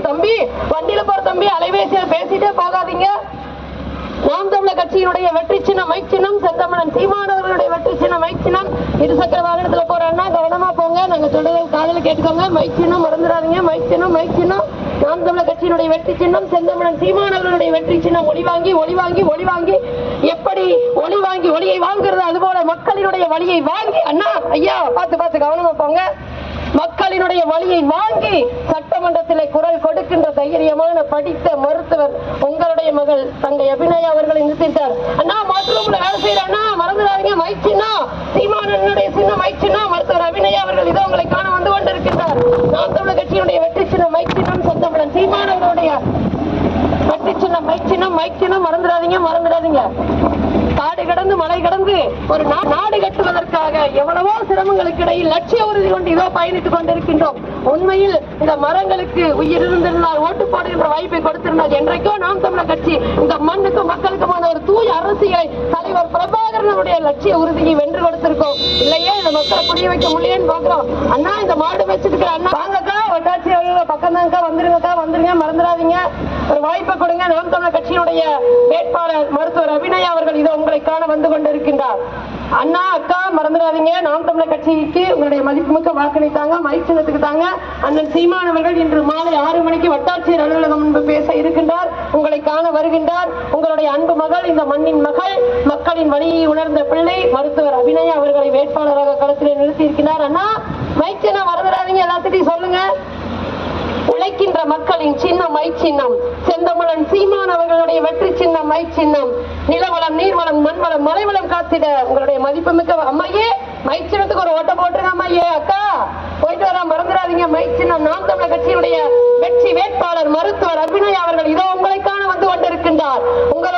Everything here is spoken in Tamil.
தம்பி வண்டியில போற தம்பி அலைபேசியில் பேசிட்டே போகாதீங்க. நாம் தமிழர் கட்சியினுடைய வெற்றி சின்னம் மைக் சின்னம் செந்தமிழன் சீமானவர்களுடைய வெற்றி சின்னம் மைக் சின்னம். இருசக்கர வாகனத்துல போறோம்னா கவனமா போங்க. நாங்க சொல்றது காதல கேட்டுக்கோங்க. மைக் சின்னம் மறந்துடாதீங்க. மைக் சின்னம் மைக் சின்னம். நாம் தமிழர் கட்சியினுடைய வெற்றி சின்னம் செந்தமிழன் சீமானவர்களுடைய வெற்றி சின்னம். ஒளி வாங்கி ஒளி வாங்கி ஒளி வாங்கி. எப்படி ஒளி வாங்கி ஒளியை வாங்குறது? அதுபோல மக்களினுடைய வழியை வாங்கி. அண்ணா ஐயா பார்த்து பார்த்து கவனமா போங்க. மக்களினுடைய வழியை வாங்கி சட்டமன்றத்திலே குரல் கொடுக்கின்ற தைரியமான படித்த மருத்துவர் உங்களுடைய மகள் தங்கை அபிநயா அவர்களை நிறுத்திட்டார். அண்ணா மருத்துவமனை வேலை செய்யற அண்ணா மறந்துடாதீங்க மைச்சின்னா சீமானனுடைய சின்ன மைச்சின்னா மருத்துவர் அபிநயா அவர்கள் இதோ உங்களை காண வந்து கொண்டிருக்கின்றார். நாம் தமிழர் கட்சியினுடைய வெற்றி சின்ன மைச்சின்னு சொந்தமுடன் சீமானவருடைய வெற்றி சின்ன மைச்சின்னா மைச்சின்னா மறந்துடாதீங்க மறந்துடாதீங்க. காடு கடந்து மலை கடந்து ஒரு நா- நாடு கட்டுவதற்காக எவ்வளவோ சிரமங்களுக்கு இடையில் லட்சிய உறுதி கொண்டு இதோ பயணித்துக் கொண்டிருக்கின்றோம். உண்மையில் இந்த மரங்களுக்கு உயிர் இருந்திருந்தால் ஓட்டு போடுகின்ற வாய்ப்பை கொடுத்திருந்தால் என்றைக்கோ நாம் தமிழர் கட்சி இந்த மண்ணுக்கும் மக்களுக்குமான ஒரு தூய அரசியலை தலைவர் பிரபாகரனுடைய லட்சிய உறுதியை வென்று கொடுத்திருக்கோம். இல்லையே இந்த மக்களை புரிய வைக்க முடியலன்னு பாக்குறோம் அண்ணா இந்த மாடு வச்சிருக்கிற அண்ணா வாங்கக்கா வட்டாட்சி பக்கம் தான்க்கா வந்துருங்கக்கா வந்துருங்க மறந்துடாதீங்க. ஒரு வாய்ப்பை கொடுங்க. நாம் தமிழர் கட்சியினுடைய வேட்பாளர் மருத்துவர் அபிநயா அவர்கள் இதோ உங்களை காண வந்து கொண்டிருக்கின்றார். அண்ணா அக்கா மறந்துடாதீங்க. நாம் தமிழர் கட்சிக்கு உங்களுடைய மதிப்புமிக்க வாக்களித்தாங்க மைச்சனத்துக்கு தாங்க அண்ணன் சீமான் அவர்கள் இன்று மாலை ஆறு மணிக்கு வட்டாட்சியர் அலுவலகம் முன்பு பேச இருக்கின்றார். உங்களை காண வருகின்றார். உங்களுடைய அன்பு மகள் இந்த மண்ணின் மகள் மக்களின் வழியை உணர்ந்த பிள்ளை மருத்துவர் அபிநயா அவர்களை வேட்பாளராக களத்தில் நிறுத்தி இருக்கிறார் அண்ணா மைச்சனா மறந்துடாதீங்க. எல்லாத்திட்டையும் சொல்லுங்க. உழைக்கின்ற மக்களின் சின்னம் மை சின்னம். செந்தமிழன் சீமான் அவர்களுடைய வெற்றி சின்னம் மை சின்னம். நிலவளம் நீர்வளம் மண்வளம் மலைவளம் காத்திட உங்களுடைய மதிப்புமிக்க அம்மையே மைச்சினத்துக்கு ஒரு ஓட்ட போட்டுருங்க அம்மையே அக்கா. போயிட்டு வர மறந்துடாதீங்க. மை நாம் தமிழர் கட்சியினுடைய